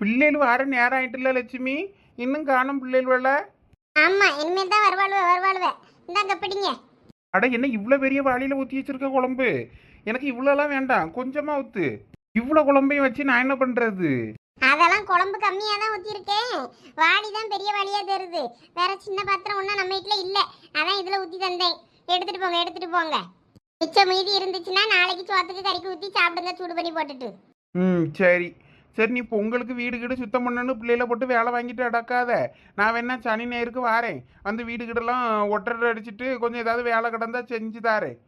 பிள்ளைகள் வர நேரம் ஆயிட்டுல லட்சுமி. இன்னும் காணும் பிள்ளைகள் வரல ஆமா இனிமேல் தான் வருவாளுவ வருவாளுவ. இந்தாங்க பிடிங்க. அட என்ன இவ்வளோ பெரிய வாளியில ஊற்றி வச்சிருக்க குழம்பு? எனக்கு இவ்வளோலாம் வேண்டாம் கொஞ்சமா ஊத்து. இவ்வளோ குழம்பையும் வச்சு நான் என்ன பண்றது? அதெல்லாம் குழம்பு கம்மியாக தான் ஊற்றிருக்கேன் வாளி தான் பெரிய வாளியாக தருது. வேற சின்ன பாத்திரம் ஒன்றும் நம்ம வீட்டில் இல்லை. அதான் இதில் ஊற்றி தந்தேன். எடுத்துட்டு போங்க எடுத்துட்டு போங்க. மிச்சம் மீதி இருந்துச்சுன்னா நாளைக்கு சோத்துக்கு கறிக்கு ஊற்றி சாப்பிடுங்க சூடு பண்ணி போட்டுட்டு. ம் சரி. சரி நீ பொங்கலுக்கு வீடு கீடு சுத்தம் பண்ணணும்னு பிள்ளையில போட்டு வேலை வாங்கிட்டு அடக்காத நான் வேணா சனி ஞாயிறுக்கு வாரேன். வந்து வீடு கீடெல்லாம் ஒட்டரை அடிச்சிட்டு கொஞ்சம் ஏதாவது வேலை கிடந்தா செஞ்சு தாரேன்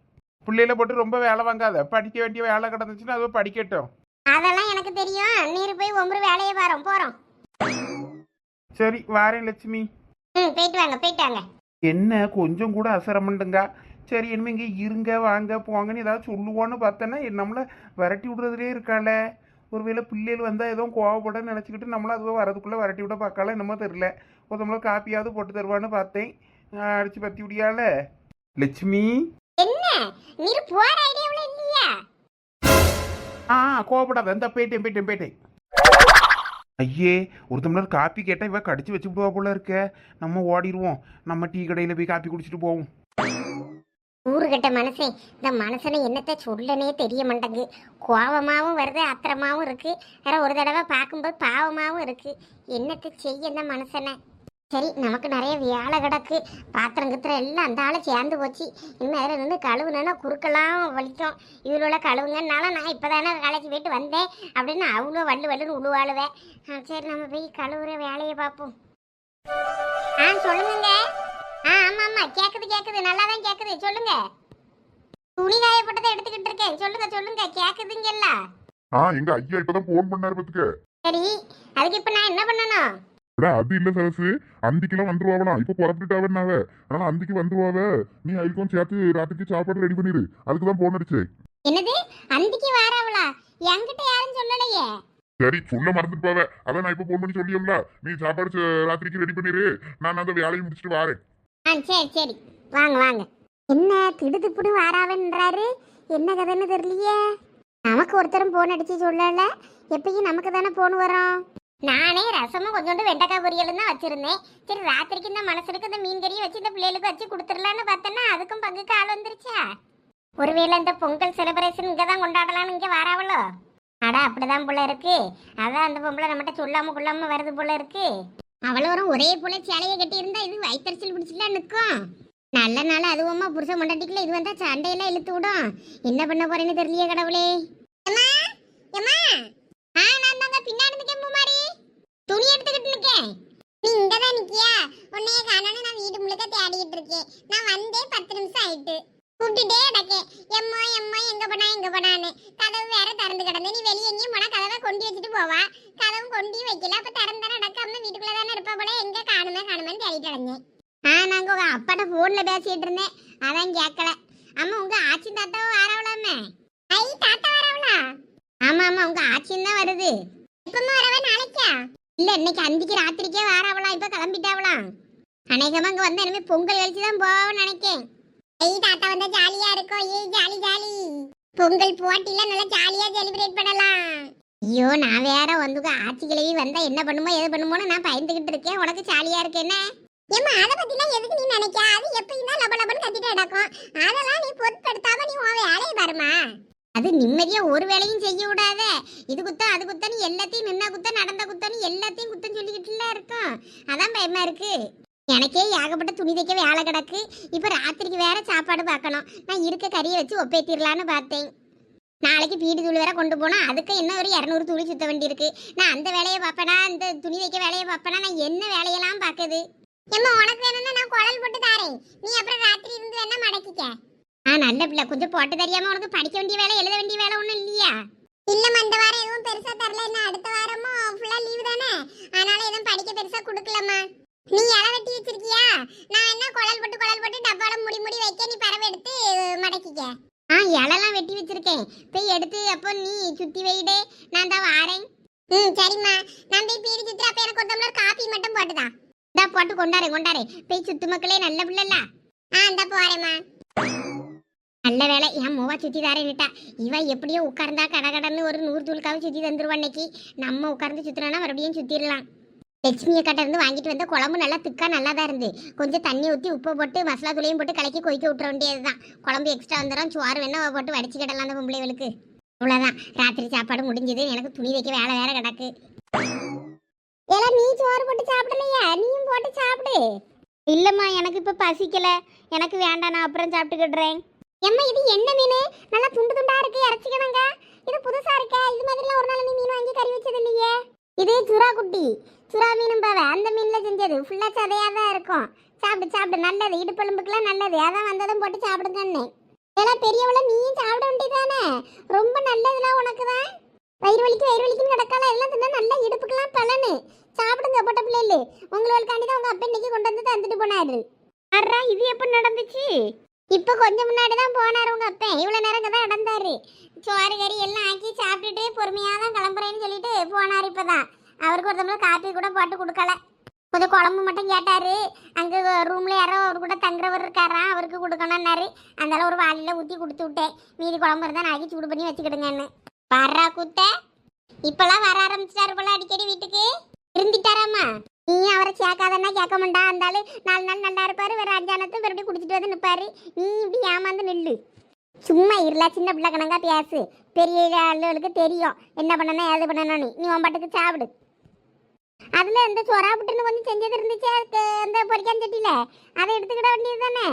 பிள்ளையில போட்டு ரொம்ப வேலை வாங்காத. படிக்க வேண்டிய வேலை கிடந்துச்சுன்னா அதுவும் படிக்கட்டும். அதெல்லாம் எனக்கு தெரியும். நீர் போய் ஒம்பரு வேலையை வரோம் போகிறோம் சரி வாரேன் லட்சுமி. ம் போயிட்டு வாங்க போயிட்டு வாங்க. என்ன கொஞ்சம் கூட அசரமண்டுங்க சரி இனிமே இங்கே இருங்க வாங்க போங்கன்னு ஏதாவது சொல்லுவோன்னு பார்த்தேன்னா நம்மளை விரட்டி விடுறதுலே இருக்காள. ஒருவேளை பிள்ளைகள் வந்தால் ஏதோ கோவப்பட நினச்சிக்கிட்டு நம்மள அதுவே வரதுக்குள்ளே விரட்டி விட பார்க்கல என்னமோ தெரில ஒரு நம்மள காப்பியாவது போட்டு தருவான்னு பார்த்தேன். அடிச்சு பற்றி விடியால. லட்சுமி? என்ன? நீர் போகிற ஐடியாவில் இல்லையா? ஆ கோவப்படாத. இந்த போயிட்டேன் போயிட்டேன் போயிட்டேன். ஐயே ஒரு டம்ளர் காப்பி கேட்டால் இவ கடிச்சு வச்சு விடுவா போல இருக்க. நம்ம ஓடிடுவோம். நம்ம டீ கடையில் போய் காப்பி குடிச்சிட்டு போவோம். ஊருகட்ட மனுஷன் இந்த மனுஷனை என்னத்த சொல்லனே தெரிய மாட்டேங்கு கோபமாகவும் வருது அத்திரமாகவும் இருக்குது வேற ஒரு தடவை பார்க்கும்போது பாவமாகவும் இருக்குது என்னத்த செய்ய இந்த மனுஷனை சரி நமக்கு நிறைய வேலை கிடக்கு. பாத்திரம் கித்திரம் எல்லாம் அந்த ஆளை சேர்ந்து போச்சு. இனிமேல் அதில் நின்று கழுவுனா குறுக்கெல்லாம் வலிக்கும். இவ்வளோ கழுவுங்கனால நான் இப்போ தானே காலேஜ் போயிட்டு வந்தேன். அப்படின்னு அவ்வளோ வள்ளு வள்ளுன்னு உழுவாளுவேன் சரி நம்ம போய் கழுவுற வேலையை பார்ப்போம். ஆ சொல்லுங்க ஆமா ஆமா கேக்குது கேக்குது. நல்லா தான் கேக்குது. சொல்லுங்க. துணி காயப்பட்டதை எடுத்துக்கிட்டு இருக்கேன். சொல்லுங்க சொல்லுங்க. கேக்குதுங்கல்ல ஆ எங்க ஐயா இப்பதான் போன் பண்ணாரு பத்துக்க சரி அதுக்கு இப்ப நான் என்ன பண்ணணும்? அடா, அது இல்ல சரசு. அந்திக்கெல்லாம் வந்துருவாவலாம். இப்ப புறப்பட்டுட்டாவன்னாவ அதனால அந்திக்கு வந்துருவாவ. நீ ஐக்கும் சேர்த்து ராத்திரிக்கு சாப்பாடு ரெடி பண்ணிரு. அதுக்கு தான் போன் அடிச்சேன். என்னது? அந்திக்கு வாராவளா? என்கிட்ட யாரும் சொல்லலையே. சரி சொல்ல மறந்துட்டு போவ. அதான் நான் இப்ப போன் பண்ணி சொல்லியோம்ல நீ சாப்பாடு ராத்திரிக்கு ரெடி பண்ணிரு. நான் அந்த வேலையை முடிச்சுட்டு வாரேன். ஆ சரி சரி. வாங்க வாங்க. என்ன திடுதுப்புடு வாராவன்றாரு? என்ன கதைன்னு தெரியலையே? நமக்கு ஒருத்தரும் போன் அடிச்சு சொல்லல. எப்பயும் நமக்கு தானே போன் வரும். நானே ரசமும் கொஞ்சோண்டு வெண்டைக்காய் பொரியலும் தான் வச்சிருந்தேன். சரி ராத்திரிக்கு இந்த மனசுக்கு இந்த மீன் கறியை வச்சு இந்த பிள்ளைகளுக்கு வச்சு கொடுத்துடலான்னு பார்த்தேன்னா அதுக்கும் பங்குக்கு ஆள் வந்துருச்சா? ஒருவேளை இந்த பொங்கல் செலிப்ரேஷன் இங்கே தான் கொண்டாடலாம்னு இங்கே வராவளோ? அடா அப்படிதான் போல இருக்கு. அதான் அந்த பொம்பளை நம்மகிட்ட சொல்லாம கொள்ளாம வருது போல இருக்கு. அவளும் ஒரே போல சேலையை கட்டியிருந்தா இது வயிற்றுச்சல் பிடிச்சிலாம் நிற்கும். நல்ல நாள் அதுவுமா புருஷன் மண்டாட்டிக்கல இது வந்தா சண்டையெல்லாம் இழுத்து விடும். என்ன பண்ண போறேன்னு தெரியலையே கடவுளே. அம்மா அம்மா ஆ நான் தாங்க பின்னாடி நிக்கேன் பூமாரி. துணி எடுத்துக்கிட்டு நிக்கேன். நீ இங்க தான் நிக்கியா? உன்னைய காணோன்னு நான் வீடு முழுக்க தேடிட்டு இருக்கேன். நான் வந்தே பத்து நிமிஷம் ஆயிட்டு. கூப்பிட்டுட்டே கிடக்கேன் எம்மா எம்மா எங்க போனா எங்க போனான்னு. கதவு வேற திறந்து கிடந்து. நீ வெளியே எங்கேயும் போனா கதவை கொண்டு வச்சுட்டு போவா. கதவு கொண்டு வைக்கல. அப்ப திறந்து நடக்காம வீட்டுக்குள்ள தானே இருப்பா போல. எங்க காணுமே காணுமேன்னு தேடிட்டு அடைஞ்சேன் ஆ நாங்க உங்க அப்பாட்ட போன்ல பேசிட்டு இருந்தேன். அதான் கேட்கல அம்மா உங்க ஆச்சி தாத்தாவும் வரவளாமே? ஐ தாத்தா வரவளா? ஆமா ஆமா உங்க ஆச்சியும் தான் வருது. எப்பமா வரவ நாளைக்கா? இல்ல இன்னைக்கு அந்திக்கு ராத்திரிக்கே வரவளா. இப்ப கிளம்பிட்டாவலாம் அநேகமா இங்க வந்தா இனிமே பொங்கல் கழிச்சு தான் போவோம்னு நினைக்கேன். ஏய் தாத்தா வந்தா ஜாலியா இருக்கும். ஏய் ஜாலி ஜாலி பொங்கல் போட்டில நல்லா ஜாலியா செலிப்ரேட் பண்ணலாம். ஐயோ நான் வேற வந்து ஆட்சி கிளவி வந்தா என்ன பண்ணுமோ எது பண்ணுமோன்னு நான் பயந்துகிட்டு இருக்கேன். உனக்கு ஜாலியா இருக்கு என்ன? ஏம்மா அதை பத்திலாம் எதுக்கு நீ நினைக்க அது எப்பயும் தான் லப லபன்னு கத்திட்டு நடக்கும். அதெல்லாம் நீ பொருட்படுத்தாம நீ உன் வேலையை பாருமா அது நிம்மதியா ஒரு வேலையும் செய்ய விடாத. இது குத்தம் அது குத்தம் எல்லாத்தையும் நின்ன குத்தம் நடந்த குத்தம் எல்லாத்தையும் குத்தம் சொல்லிக்கிட்டுல இருக்கும். அதான் பயமா இருக்கு. எனக்கே ஏகப்பட்ட துணி தைக்க வேலை கிடக்கு. இப்ப ராத்திரிக்கு வேற சாப்பாடு பார்க்கணும். நான் இருக்க கறியை வச்சு ஒப்பேத்திடலான்னு பார்த்தேன். நாளைக்கு பீடி தூள் வேற கொண்டு போனா அதுக்கு இன்னும் ஒரு இரநூறு துணி சுத்த வேண்டி இருக்கு நான் அந்த வேலையை பார்ப்பேனா? அந்த துணி வைக்க வேலையை பார்ப்பேனா? நான் என்ன வேலையெல்லாம் பார்க்குது எம்மா உனக்கு வேணும்னா நான் குழல் போட்டு தாரேன். நீ அப்புறம் ராத்திரி இருந்து வேணா மடக்கிக்க. ஆ நல்ல பிள்ளை. கொஞ்சம் போட்டு தெரியாம உனக்கு படிக்க வேண்டிய வேலை எழுத வேண்டிய வேலை ஒன்றும் இல்லையா? இல்லம்மா இந்த வாரம் எதுவும் பெருசா தரல. என்ன அடுத்த வாரமும் ஃபுல்லா லீவு தானே. அதனால எதுவும் படிக்க பெருசா கொடுக்கலம்மா. நீ இலை வெட்டி வச்சிருக்கியா? நான் என்ன குழல் போட்டு குழல் போட்டு டப்பால முடி முடி வைக்க நீ பறவை எடுத்து மடக்கிக்க. ஆ இலெல்லாம் வெட்டி வச்சிருக்கேன். போய் எடுத்து அப்போ நீ சுத்தி வைடு. நான் தான் வாரேன். ம் சரிம்மா. நான் போய் பீடி சுத்துற அப்ப எனக்கு ஒரு டம்ளர் காபி மட்டும் போட்டுதா. இந்தா போட்டு கொண்டாரே கொண்டாரே. போய் சுத்து மக்களே நல்ல பிள்ளைல ஆ இந்தா போறேம்மா நல்ல வேலை என் மூவா சுத்தி தாரேன்னுட்டா இவ எப்படியோ உட்கார்ந்தா கடகடன்னு ஒரு நூறு தூளுக்காவது சுத்தி தந்துருவா அன்னைக்கு. நம்ம உட்கார்ந்து சுத்தினா மறுபடியும் சுத்திடலாம் லட்சுமி அக்காட்ட இருந்து வாங்கிட்டு வந்த குழம்பு நல்லா திக்கா நல்லா தான் இருந்து. கொஞ்சம் தண்ணி ஊற்றி உப்பு போட்டு மசாலா தூளையும் போட்டு கலக்கி கொதிக்க விட்டுற வேண்டியதுதான். குழம்பு எக்ஸ்ட்ரா வந்துடும் சோறு வேணா போட்டு வடிச்சுக்கிடலாம் அந்த பொம்பளைகளுக்கு. அவ்வளோதான் ராத்திரி சாப்பாடு முடிஞ்சது. எனக்கு துணி வைக்க வேலை வேற கிடக்கு. எல்லாம் நீ சோறு போட்டு சாப்பிடலையா? நீயும் போட்டு சாப்பிடு. இல்லம்மா எனக்கு இப்ப பசிக்கல. எனக்கு வேண்டாம் நான் அப்புறம் சாப்பிட்டுக்கிடுறேன் எம்மா இது என்ன மீன்? நல்லா துண்டு துண்டா இருக்கு இறச்சிக்கணுங்க இது புதுசா இருக்கே. இது மாதிரிலாம் ஒரு நாள் நீ மீன் வாங்கி கறி வச்சது இல்லையே? இது சுறா குட்டி. சுறா மீனும் பாவை அந்த மீனில் செஞ்சது ஃபுல்லாக சதையாக தான் இருக்கும். சாப்பிட்டு சாப்பிடு நல்லது. இடுப்பெலும்புக்குலாம் நல்லது. அதான் வந்ததும் போட்டு சாப்பிடுங்கன்னு. இதெல்லாம் பெரியவள நீயும் சாப்பிட வேண்டியதானே ரொம்ப நல்லதுலாம் உனக்கு தான் வயிறு வலிக்கு வயிறு வலிக்குன்னு கிடக்கால எல்லாம் தின்னா நல்லா இடுப்புக்கெல்லாம் பலனு. சாப்பிடுங்க பொட்ட பிள்ளைகளு. உங்களுக்காண்டி தான் உங்க அப்பா இன்னைக்கு கொண்டு வந்து தந்துட்டு போனாரு. அறா இது எப்ப நடந்துச்சு? இப்ப கொஞ்சம் முன்னாடி தான் போனாரு உங்க அப்பா இவ்வளவு நேரம் தான் நடந்தாரு. சோறு கறி எல்லாம் ஆக்கி சாப்பிட்டுட்டு பொறுமையா தான் கிளம்புறேன்னு சொல்லிட்டு போனாரு இப்பதான். அவருக்கு ஒரு டம்ளர் காப்பி கூட போட்டு கொடுக்கல. கொஞ்சம் குழம்பு மட்டும் கேட்டாரு. அங்க ரூம்ல யாரோ அவர் கூட தங்குறவர் இருக்காராம் அவருக்கு கொடுக்கணும்னாரு. அதனால ஒரு வாளியில ஊற்றி கொடுத்து விட்டேன். மீதி குழம்பு இருந்தால் நாளைக்கு சூடு பண்ணி வச்சுக்கிடுங்கன்னு. வர்றா குத்த. இப்பெல்லாம் வர ஆரம்பிச்சிட்டாரு போல அடிக்கடி வீட்டுக்கு. இருந்துட்டாராம்மா. நீ அவரை சேர்க்காதன்னா கேட்க மாட்டா. இருந்தாலும் நாலு நாள் நல்லா இருப்பாரு. வேற அஞ்சானத்து மறுபடியும் குடிச்சிட்டு வந்து நிப்பாரு. நீ இப்படி ஏமாந்து நில்லு. சும்மா இருல சின்ன பிள்ளை கணக்கா பேசு. பெரிய ஆளுகளுக்கு தெரியும். என்ன பண்ணணும் ஏது பண்ணணும்னு. நீ உன் பாட்டுக்கு சாப்பிடு. அதுல இந்த சொராப்புட்டுன்னு கொஞ்சம் செஞ்சது இருந்துச்சு. அதுக்கு அந்த பொரிக்காஞ்சட்டியில அதை எடுத்துக்கிட வேண்டியது தானே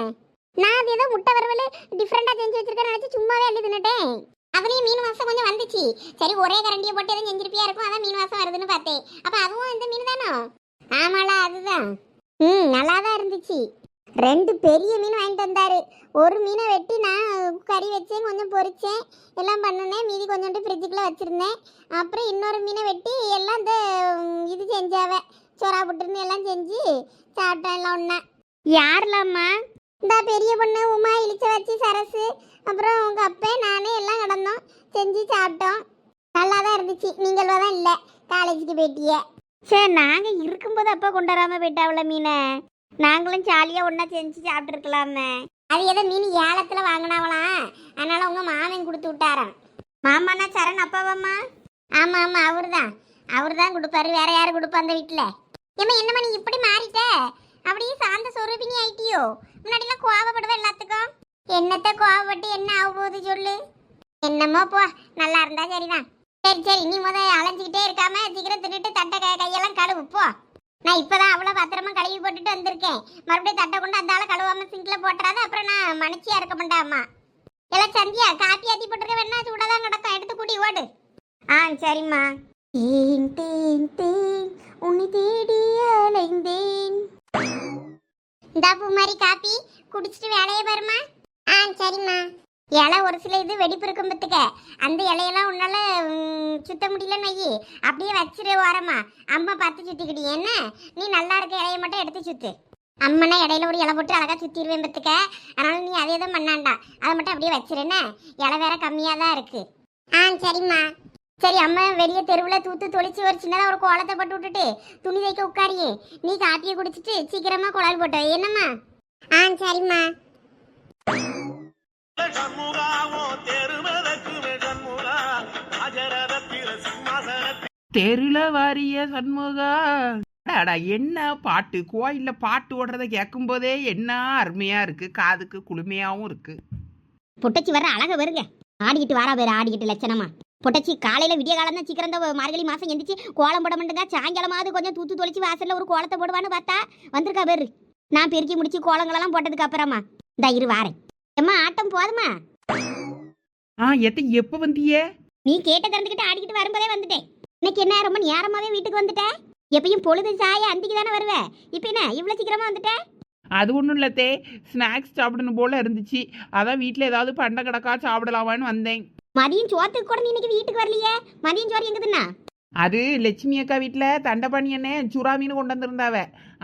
நான் அது ஏதோ முட்டை வறுவல் டிஃப்ரெண்டா செஞ்சு வச்சிருக்கேன் நினைச்சு சும்மாவே அள்ளி தின்னுட்டேன். அதுலயும் மீன் வாசம் கொஞ்சம் வந்துச்சு. சரி ஒரே கரண்டியை போட்டு எதுவும் செஞ்சிருப்பியா இருக்கும்? அதான் மீன் வாசம் வருதுன்னு பார்த்தேன். அப்ப அதுவும் இந்த மீன் தானோ? ஆமாலா அதுதான். ம் நல்லா தான் இருந்துச்சு. ரெண்டு பெரிய மீன் வாங்கிட்டு வந்தாரு. ஒரு மீனை வெட்டி நான் கறி வச்சேன் கொஞ்சம் பொரிச்சேன் எல்லாம் பண்ணினேன் மீதி கொஞ்சோண்டு ஃப்ரிட்ஜுக்குள்ள வச்சிருந்தேன். அப்புறம் இன்னொரு மீனை வெட்டி எல்லாம் இந்த இது செஞ்சாவ சொரா புட்டுன்னு எல்லாம் செஞ்சு சாப்பிட்டேன் எல்லாம் ஒன்றா யார்லாம்மா? இந்த பெரிய பொண்ணு உமா இழிச்ச வச்சு சரசு அப்புறம் உங்க அப்பா நானே எல்லாம் கிடந்தோம் செஞ்சு சாப்பிட்டோம். நல்லா தான் இருந்துச்சு. நீங்கள் தான் இல்லை காலேஜுக்கு போயிட்டிய. சரி நாங்கள் இருக்கும்போது அப்பா கொண்டு வராமல் போயிட்டாவில மீனை? நாங்களும் ஜாலியாக ஒன்றா செஞ்சு சாப்பிட்ருக்கலாமே அது ஏதோ மீன் ஏலத்தில் வாங்கினாவலாம் அதனால் உங்கள் மாமன் கொடுத்து விட்டாராம். மாமானா சரண் அப்பாவாம்மா? ஆமாம் ஆமாம் அவர் தான் அவர் தான் கொடுப்பாரு. வேற யாரும் கொடுப்பா அந்த வீட்டில் ஏம்மா என்னம்மா நீ இப்படி மாறிட்ட? அப்படியே சாந்த சொரூபினி ஆயிட்டியோ? முன்னாடிலாம் கோவப்படுவேன் எல்லாத்துக்கும். என்னத்த கோவப்பட்டு என்ன ஆக போகுது சொல்லு. என்னமோ போ நல்லா இருந்தா சரிதான். சரி சரி நீ முத அலைஞ்சிக்கிட்டே இருக்காம சீக்கிரம் தின்னுட்டு தட்டை கையெல்லாம் கழுவு போ. நான் இப்பதான் அவ்வளோ பத்திரமா கழுவி போட்டுட்டு வந்திருக்கேன். மறுபடியும் தட்டை கொண்டு அந்த ஆளை கழுவாம சிங்க்ல போட்டுறாது அப்புறம் நான் மனுச்சியா இருக்க மாட்டாமா எல்லாம் சந்தியா காப்பி ஆத்தி போட்டுருக்க வேணா சூடாதான் கிடக்கும் எடுத்து கூட்டி ஓடு. ஆ சரிம்மா. தேன் தேன் தேன் உன்னை தேடி அலைந்தேன். இந்தா பூ மாதிரி காப்பி குடிச்சிட்டு வேலையை பாருமா ஆ சரிம்மா. இலை ஒரு சில இது வெடிப்பு இருக்கும் பத்துக்க அந்த இலையெல்லாம் உன்னால சுத்த முடியலன்னு அப்படியே வச்சிரு ஓரமா. அம்மா பார்த்து சுத்திக்கிட்டு என்ன? நீ நல்லா இருக்க இலைய மட்டும் எடுத்து சுத்து. அம்மனா இடையில ஒரு இலை போட்டு அழகா சுத்திடுவேன் பத்துக்க அதனால நீ அதே எதுவும் பண்ணாண்டா. அதை மட்டும் அப்படியே வச்சிருஎன்ன இலை வேற கம்மியா தான் இருக்கு. ஆ சரிம்மா. சரி அம்மா வெளியே தெருவில் தூத்து தொளிச்சு ஒரு சின்னதாக ஒரு கோலத்தை போட்டு விட்டுட்டு துணி தைக்க உட்காரியே. நீ காப்பியை குடிச்சிட்டு சீக்கிரமாக குழல் போட்ட என்னம்மா? ஆ சரிம்மா. தெருல வாரிய சண்முகா. என்ன பாட்டு? கோயில்ல பாட்டு ஓடுறத கேட்கும் போதே என்ன அருமையா இருக்கு. காதுக்கு குளுமையாவும் இருக்கு. புட்டச்சி வர அழக வருங்க ஆடிக்கிட்டு வாரா பேர் ஆடிக்கிட்டு லட்சணமா. புட்டச்சி காலையில விடிய காலம் தான் சீக்கிரம் இந்த மார்கழி மாசம் எந்திரிச்சு கோலம் போட மாட்டேங்க. சாயங்காலமாவது கொஞ்சம் தூத்து தொளிச்சு வாசல்ல ஒரு கோலத்தை போடுவான்னு பார்த்தா வந்திருக்கா பேரு. நான் பெருக்கி முடிச்சு கோலங்களெல்லாம் போட்டதுக்கு அப்புறமா. இந்த இரு வாரேன். எம்மா ஆட்டம் போதுமா? ஆ எத்த எப்ப வந்தியே? நீ கேட்ட திறந்துக்கிட்டு ஆடிக்கிட்டு வரும்போதே வந்துட்டேன். இன்னைக்கு என்ன ரொம்ப நேரமாவே வீட்டுக்கு வந்துட்டேன் எப்பயும் பொழுது சாய அந்திக்கு தானே வருவேன் இப்போ என்ன இவ்வளோ சீக்கிரமா வந்துட்டேன் அது ஒன்றும் இல்லத்தே ஸ்நாக்ஸ் சாப்பிடணும் போல இருந்துச்சு. அதான் வீட்டில் ஏதாவது பண்டை கிடக்கா சாப்பிடலாமான்னு வந்தேன். மதியம் சோத்துக்கு கூட நீ இன்னைக்கு வீட்டுக்கு வரலையே? மதியம் சோறு எங்குதுன்னா அது லட்சுமி அக்கா வீட்டில் தண்டபாணி அண்ணன் சுறா மீன் கொண்டு வந்திருந்தாவ.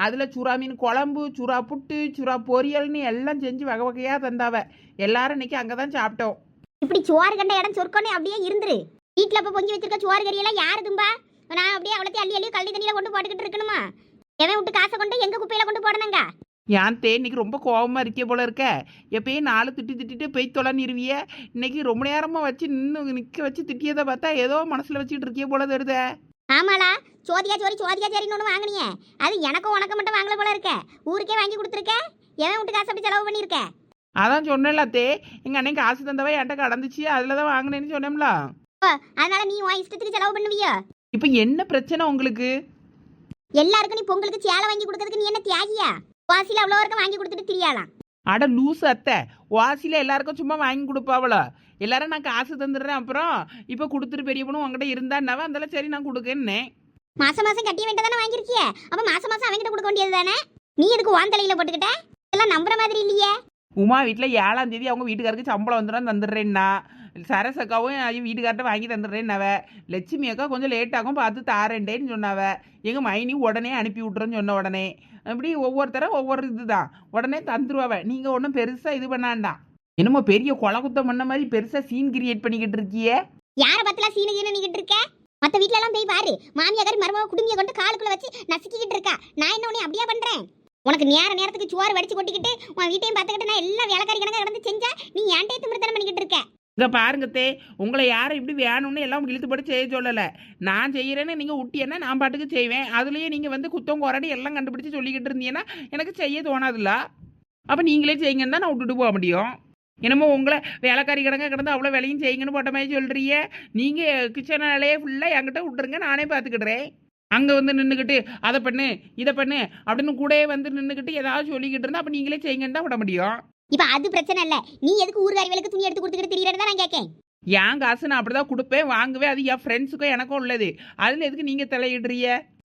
அதில் சுறா மீன் குழம்பு சுறா புட்டு சுறா பொரியல்னு எல்லாம் செஞ்சு வகை வகையாக தந்தாவ. எல்லாரும் இன்னைக்கு அங்கே தான் சாப்பிட்டோம். இப்படி சோறு கண்ட இடம் சொற்கொண்டே அப்படியே இருந்துரு. வீட்டில் அப்போ பொங்கி வச்சிருக்க சோறு கறியெல்லாம் யார் தும்பா? நான் அப்படியே அவ்வளோத்தையும் அள்ளி அள்ளி கள்ளி தண்ணியில் கொண்டு போட்டுக்கிட்டு இருக்கணுமா? எவன் விட்டு காசை கொண்டு எங்கள் குப்பையில் கொண்டு போடணுங்க? ஏன் தே இன்னைக்கு ரொம்ப கோபமா இருக்கே போல இருக்க. எப்பயும் நாலு திட்டி திட்டிட்டு போய் தொலை நிறுவிய. இன்னைக்கு ரொம்ப நேரமா வச்சு நின்று நிக்க வச்சு திட்டியதை பார்த்தா ஏதோ மனசுல வச்சுட்டு இருக்கிய போல தருதே. ஆமாளா சோதியா சோரி சோதியா சரின்னு ஒன்று வாங்கினியே. அது எனக்கும் உனக்கு மட்டும் வாங்கல போல இருக்க. ஊருக்கே வாங்கி கொடுத்துருக்க? எவன் விட்டு காசு அப்படி செலவு பண்ணியிருக்க? அதான் சொன்னேன்ல தே எங்க அன்னைக்கு காசு தந்தவ என்கிட்ட கடந்துச்சு அதுல தான் வாங்கினேன்னு சொன்னேன்ல. அதனால நீ உன் இஷ்டத்துக்கு செலவு பண்ணுவியோ? இப்போ என்ன பிரச்சனை உங்களுக்கு? எல்லாருக்கும் நீ பொங்கலுக்கு சேலை வாங்கி கொடுக்கறதுக்கு நீ என்ன தியாகியா? வாசியில் அவ்வளோ இருக்க வாங்கி கொடுத்துட்டு திரியாலாம் அட லூஸ் அத்தை. வாசியில் எல்லாருக்கும் சும்மா வாங்கி கொடுப்பாவளோ. எல்லாரும் நான் காசு தந்துடுறேன் அப்புறம் இப்போ கொடுத்துட்டு பெரிய பொண்ணு உங்ககிட்ட இருந்தான்னாவ? அதெல்லாம் சரி நான் கொடுக்கன்னேன் மாசம் மாசம் கட்டிய வேண்டியது தானே வாங்கியிருக்கிய? அப்ப மாசம் மாசம் அவங்கிட்ட கொடுக்க வேண்டியது தானே? நீ எதுக்கு வான் தலையில போட்டுக்கிட்ட? இதெல்லாம் நம்புற மாதிரி இல்லையே. உமா வீட்டில் ஏழாம் தேதி அவங்க வீட்டுக்காருக்கு சம்பளம் வந்துடும் தந்துடுறேன்னா. சரஸ் அக்காவும் வீட்டுக்கார்ட்ட வாங்கி தந்துடுறேன்னாவ. லட்சுமி அக்கா கொஞ்சம் லேட் ஆகும் பார்த்து தாரேன்டேன்னு சொன்னாவ. எங்கள் மைனி உடனே அனுப்பி விட்றேன்னு சொன்ன உடனே. அப்படி ஒவ்வொருத்தரும் ஒவ்வொரு இதுதான். உடனே தந்துருவாவ. நீங்கள் ஒன்றும் பெருசாக இது பண்ணாண்டாம் என்னமோ பெரிய கொலை குத்தம் பண்ண மாதிரி பெருசாக சீன் கிரியேட் பண்ணிக்கிட்டு இருக்கியே. யார பத்தலாம் சீனு கீனு நிக்கிட்டு இருக்க? மற்ற வீட்டிலலாம் போய் பாரு. மாமியாக்காரி மருமக குடும்பிய கொண்டு காலுக்குள்ள வச்சு நசுக்கிக்கிட்டு இருக்கா. நான் என்ன உன்னை அப்படியே பண்ணுறேன் உனக்கு நேர நேரத்துக்கு சோறு வடிச்சு கொட்டிக்கிட்டு உன் வீட்டையும் பார்த்துக்கிட்டு நான் எல்லாம் வேலைக்காரி கணக்காக கிடந்து செஞ்சா நீ ஏன்டே திமிர்த்தனம் பண்ணிக்கிட்டு இருக்க? இங்கே பாருங்க தே உங்களை யாரும் இப்படி வேணும்னு எல்லாம் இழுத்துப்படி செய்ய சொல்லலை. நான் செய்கிறேன்னு நீங்கள் விட்டியன்னா நான் பாட்டுக்கு செய்வேன். அதுலேயே நீங்கள் வந்து குத்தம் குறடி எல்லாம் கண்டுபிடிச்சி சொல்லிக்கிட்டு இருந்தீங்கன்னா எனக்கு செய்ய தோணாதுல்ல. அப்போ நீங்களே செய்யுங்கன்னு தான் நான் விட்டுட்டு போக முடியும். என்னமோ உங்களை வேலைக்காரி கிடங்க கிடந்து அவ்வளோ வேலையும் செய்யுங்கன்னு போட்ட மாதிரி சொல்கிறீங்க நீங்கள் கிச்சனாலேயே ஃபுல்லாக என்கிட்ட விட்டுருங்க நானே பார்த்துக்கிடுறேன் அங்கே வந்து நின்றுக்கிட்டு அதை பண்ணு இதை பண்ணு அப்படின்னு கூடயே வந்து நின்றுக்கிட்டு ஏதாவது சொல்லிக்கிட்டு இருந்தால் அப்போ நீங்களே செய்யுங்கன்னு தான் விட முடியும். இப்ப அது பிரச்சனை இல்ல. நீ எதுக்கு ஊர்காரிகளுக்கு துணி எடுத்து கொடுத்துக்கிட்டு திரியறதா நான் கேட்கேன் என் காசு நான் அப்படிதான் கொடுப்பேன். வாங்குவேன். அது என் ஃப்ரெண்ட்ஸுக்கும் எனக்கும் உள்ளது. அதில் எதுக்கு நீங்கள் தலையிடுறீங்க?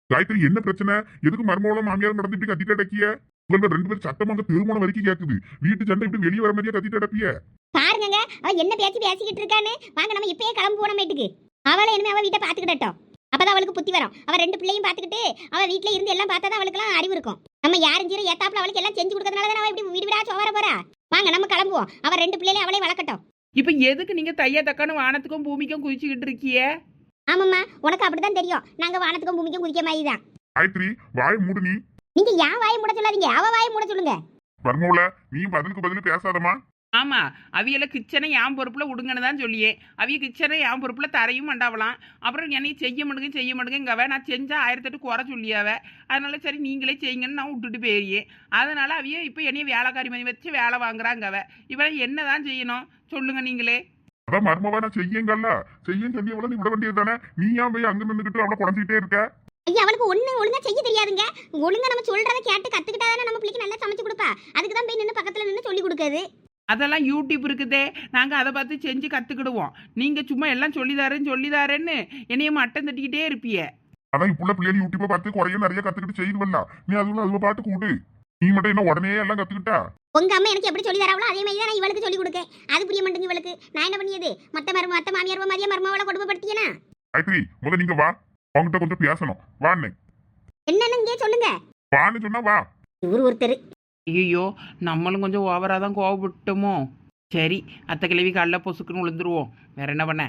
காயத்ரி என்ன பிரச்சனை? எதுக்கு மர்மவளம் மாமியார் நடந்து இப்படி கத்திட்டு அடக்கிய? உங்களோட ரெண்டு பேரும் சட்டமாக திருமணம் வரைக்கும் கேக்குது. வீட்டு சண்டை இப்படி வெளியே வர மாதிரியே கத்திட்டு அடப்பிய பாருங்க அவ என்ன பேச்சு பேசிக்கிட்டு இருக்கான்னு? வாங்க நம்ம இப்பயே கிளம்பு போன மேட்டுக்கு அவளை இனிமே அவ வீட்டை பாத்துக்கிட்டோம் அப்பதான் அவளுக்கு புத்தி வரும். அவ ரெண்டு பிள்ளையும் பாத்துக்கிட்டு அவ வீட்ல இருந்து எல்லாம் பார்த்தா தான் அவளுக்குலாம் அறிவு இருக்கும். நம்ம யாரும் ஜீரோ ஏத்தாப்புல அவளுக்கு எல்லாம் செஞ்சு கொடுக்கறதுனால தான் அவ இப்படி வீடு வீடா சோவர போறா? வாங்க நம்ம கிளம்புவோம். அவ ரெண்டு பிள்ளைகளையும் அவளே வளர்க்கட்டும். இப்போ எதுக்கு நீங்கள் தையா தக்கான்னு வானத்துக்கும் பூமிக்கும் குதிச்சுக்கிட்டு இருக்கிய? ஆமாம்மா உனக்கு அப்படிதான் தெரியும். நாங்க வானத்துக்கும் பூமிக்கும் குதிக்க மாதிரி தான் காயத்ரி வாய் மூடு நீ. நீங்க ஏன் வாயை மூட சொல்லாதீங்க. அவ வாயை மூட சொல்லுங்க. மர்மவள நீயும் பதிலுக்கு பதில் பேசாதமா ஆமாம் அவியல கிச்சனை என் பொறுப்பில் விடுங்கன்னு தான் சொல்லியே. அவிய கிச்சனை என் பொறுப்பில் தரையும் மண்டாவலாம். அப்புறம் என்னையும் செய்ய மாட்டேங்க செய்ய மாட்டேங்கவ நான் செஞ்சால் ஆயிரத்தெட்டு குறை சொல்லியாவ. அதனால சரி நீங்களே செய்யுங்கன்னு நான் விட்டுட்டு போயிரியே அதனால அவிய இப்போ என்னைய வேலைக்காரி மணி வச்சு வேலை வாங்குறாங்கவ. இவன் என்ன தான் செய்யணும்? சொல்லுங்க நீங்களே. அதான் மர்மவா நான் செய்யுங்கல்ல. செய்யும் சொல்லி அவளை நீ விட வேண்டியது தானே? நீ ஏன் போய் அங்க நின்றுகிட்டு அவளை குறைஞ்சிட்டே இருக்க? ஐயா அவளுக்கு ஒண்ணு ஒழுங்கா செய்ய தெரியாதுங்க. ஒழுங்கா நம்ம சொல்றத கேட்டு கத்துக்கிட்டாதானே நம்ம பிள்ளைக்கு நல்லா சமைச்சு கொடுப்பா. அதுக்கு தான் போய் நின்று பக்கத்துல நின்று சொல்லி கொடுக்குறது. அதெல்லாம் யூடியூப் இருக்குதே. நாங்கள் அதை பார்த்து செஞ்சு கற்றுக்கிடுவோம் நீங்கள் சும்மா எல்லாம் சொல்லிதாரேன்னு சொல்லிதாரேன்னு என்னைய மட்டம் தட்டிக்கிட்டே இருப்பிய. அதான் இப்புள்ள பிள்ளைகள் யூடியூப்பை பார்த்து குறைய நிறைய கத்துக்கிட்டு செய்யுதுவல்ல. நீ அதுல அதுவ பாட்டு கூடு நீ மட்டும் என்ன உடனே எல்லாம் கத்துக்கிட்டா? உங்க அம்மா எனக்கு எப்படி சொல்லி தராவளோ அதே மாதிரி தான் நான் இவளுக்கு சொல்லி கொடுக்கேன். அது புரிய மாட்டேங்குது இவளுக்கு. நான் என்ன பண்ணியது? மத்த மரும மத்த மாமியார் மாதிரியே மருமாவளை கொடுமைப்படுத்தியனா? காயத்ரி முத நீங்க வா. உங்ககிட்ட கொஞ்சம் பேசணும். வான்னு என்னன்னு இங்கே சொல்லுங்க. வான்னு சொன்னா வா. இவர் ஒருத்தர். ஐயோ நம்மளும் கொஞ்சம் ஓவராக தான் கோவப்பட்டோமோ சரி அத்தை கிழவி கடல பொசுக்குன்னு விழுந்துருவோம் வேற என்ன பண்ண?